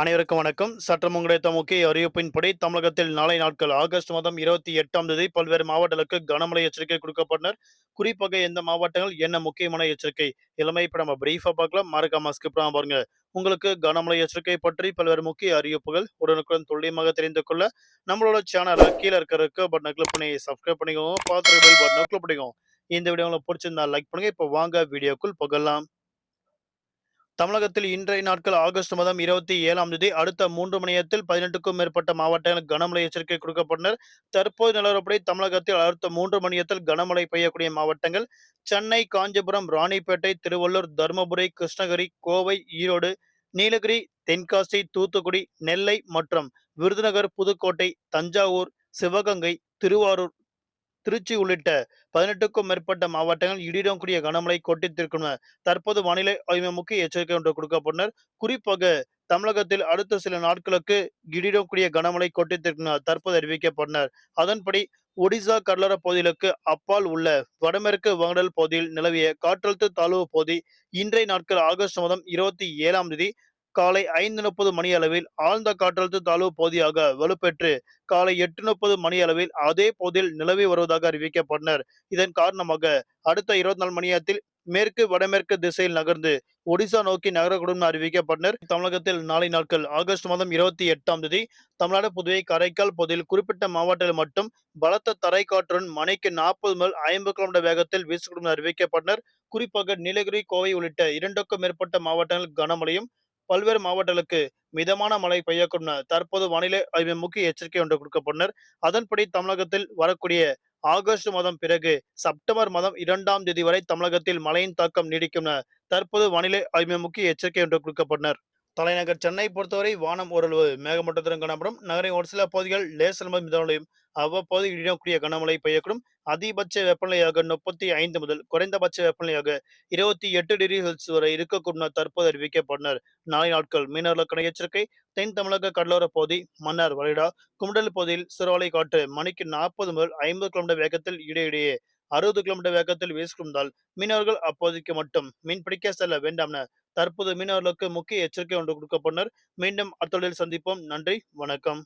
அனைவருக்கும் வணக்கம். சற்றம் கிடைத்த முக்கிய அறிவிப்பின்படி தமிழகத்தில் நாளை நாட்கள் ஆகஸ்ட் மாதம் இருபத்தி எட்டாம் தேதி பல்வேறு மாவட்டங்களுக்கு கனமழை எச்சரிக்கை கொடுக்கப்பட்டனர். குறிப்பாக எந்த மாவட்டங்கள் என்ன முக்கியமான எச்சரிக்கை? எல்லாமே இப்ப நம்ம பிரீஃபா பார்க்கலாம். மறக்காம ஸ்கிப் பாருங்க. உங்களுக்கு கனமழை எச்சரிக்கை பற்றி பல்வேறு முக்கிய அறிவிப்புகள் உடனுக்குடன் துல்லியமாக தெரிந்து கொள்ள நம்மளோட சேனலை கீழே இருக்கிறதுக்கு பட்டனை கிளிக் பண்ணி சப்ஸ்கிரைப் பண்ணிக்கோங்க. பார்த்து பட்டனை கிளிக் பண்ணிக்கோங்க. இந்த வீடியோ உங்களுக்கு பிடிச்சிருந்தா லைக் பண்ணுங்க. இப்போ வாங்க வீடியோக்குள் புகழலாம் தமிழகத்தில் இன்றைய நாட்கள் ஆகஸ்ட் மாதம் இருபத்தி ஏழாம் தேதி அடுத்த மூன்று மணி நேரத்தில் பதினெட்டுக்கும் மேற்பட்ட மாவட்டங்களுக்கு கனமழை எச்சரிக்கை கொடுக்கப்பட்டனர். தற்போது நிலவரப்படி தமிழகத்தில் அடுத்த மூன்று மணி நேரத்தில் கனமழை பெய்யக்கூடிய மாவட்டங்கள் சென்னை காஞ்சிபுரம் ராணிப்பேட்டை திருவள்ளூர் தருமபுரி கிருஷ்ணகிரி கோவை ஈரோடு நீலகிரி தென்காசி தூத்துக்குடி நெல்லை மற்றும் விருதுநகர் புதுக்கோட்டை தஞ்சாவூர் சிவகங்கை திருவாரூர் திருச்சி உள்ளிட்ட பதினெட்டுக்கும் மேற்பட்ட மாவட்டங்கள் இடியுடன் கூடிய கனமழை கொட்டித்திருக்கும் தற்போது வானிலை ஆய்வு முக்கிய எச்சரிக்கை ஒன்று கொடுக்கப்பட்டனர் குறிப்பாக தமிழகத்தில் அடுத்த சில நாட்களுக்கு இடியுடன் கூடிய கனமழை கொட்டித்திருக்கும் தற்போது அறிவிக்கப்பட்டனர். அதன்படி ஒடிசா கடலோர பகுதிகளுக்கு அப்பால் உள்ள வடமேற்கு வங்கடல் பகுதியில் நிலவிய காற்றழுத்த தாழ்வு பகுதி இன்றைய நாட்கள் ஆகஸ்ட் மாதம் இருபத்தி ஏழாம் தேதி காலை ஐந்து முப்பது மணி அளவில் ஆழ்ந்த காற்றழுத்த தாழ்வு பகுதியாக வலுப்பெற்று காலை எட்டு முப்பது மணி அளவில் அதே பகுதியில் நிலவி வருவதாக அறிவிக்கப்பட்டனர். இதன் காரணமாக அடுத்த இருபத்தி நாலு மணி நேரத்தில் மேற்கு வடமேற்கு திசையில் நகர்ந்து ஒடிசா நோக்கி நகரக்கூடும் அறிவிக்கப்பட்டனர். தமிழகத்தில் நாளை நாட்கள் ஆகஸ்ட் மாதம் இருபத்தி எட்டாம் தேதி தமிழ்நாடு புதுவை கரைக்கால் பகுதியில் குறிப்பிட்ட மாவட்டத்தில் மட்டும் பலத்த தரை காற்றுடன் மணிக்கு நாற்பது முதல் ஐம்பது கிலோமீட்டர் வேகத்தில் வீசக்கூடும் அறிவிக்கப்பட்டனர். குறிப்பாக நீலகிரி கோவை உள்ளிட்ட இரண்டுக்கும் மேற்பட்ட மாவட்டங்கள் கனமழையும் பல்வேறு மாவட்டங்களுக்கு மிதமான மழை பெய்யக்கூடும். தற்போது வானிலை ஆய்வு முக்கிய எச்சரிக்கை ஒன்று கொடுக்கப்பட்டனர் அதன்படி தமிழகத்தில் வரக்கூடிய ஆகஸ்ட் மாதம் பிறகு செப்டம்பர் மாதம் இரண்டாம் தேதி வரை தமிழகத்தில் மழையின் தாக்கம் நீடிக்கும் தற்போது வானிலை ஆய்வு முக்கிய எச்சரிக்கை ஒன்று கொடுக்கப்பட்டனர் தலைநகர் சென்னை பொறுத்தவரை வானம் ஓரளவு மேகமூட்டத்துடன் காணப்படும். நகரின் ஒரு சில பகுதிகள் லேசல் மிதமலையும் அவ்வப்போது இடியக்கூடிய கனமழை பெய்யக்கூடும். அதிகபட்ச வெப்பநிலையாக முப்பத்தி ஐந்து முதல் குறைந்தபட்ச வெப்பநிலையாக இருபத்தி எட்டு டிகிரி செல்சியஸ் வரை இருக்கக்கூடும் தற்போது அறிவிக்கப்பட்டனர். நாளை நாட்கள் மீனவர்களுக்கான எச்சரிக்கை தென் தமிழக கடலோர பகுதி மன்னார் வளைடா குமுடல் பகுதியில் சிறுவலை காற்று மணிக்கு நாற்பது முதல் ஐம்பது கிலோமீட்டர் வேகத்தில் இடையிடையே அறுபது கிலோமீட்டர் வேகத்தில் வீசிக்கொண்டால் மீனவர்கள் அப்போதைக்கு மட்டும் மீன் பிடிக்க செல்ல வேண்டாம் என தற்போது மீனவர்களுக்கு முக்கிய எச்சரிக்கை ஒன்று கொடுக்கப்பட்டனர். மீண்டும் அத்தொழில் சந்திப்போம். நன்றி வணக்கம்.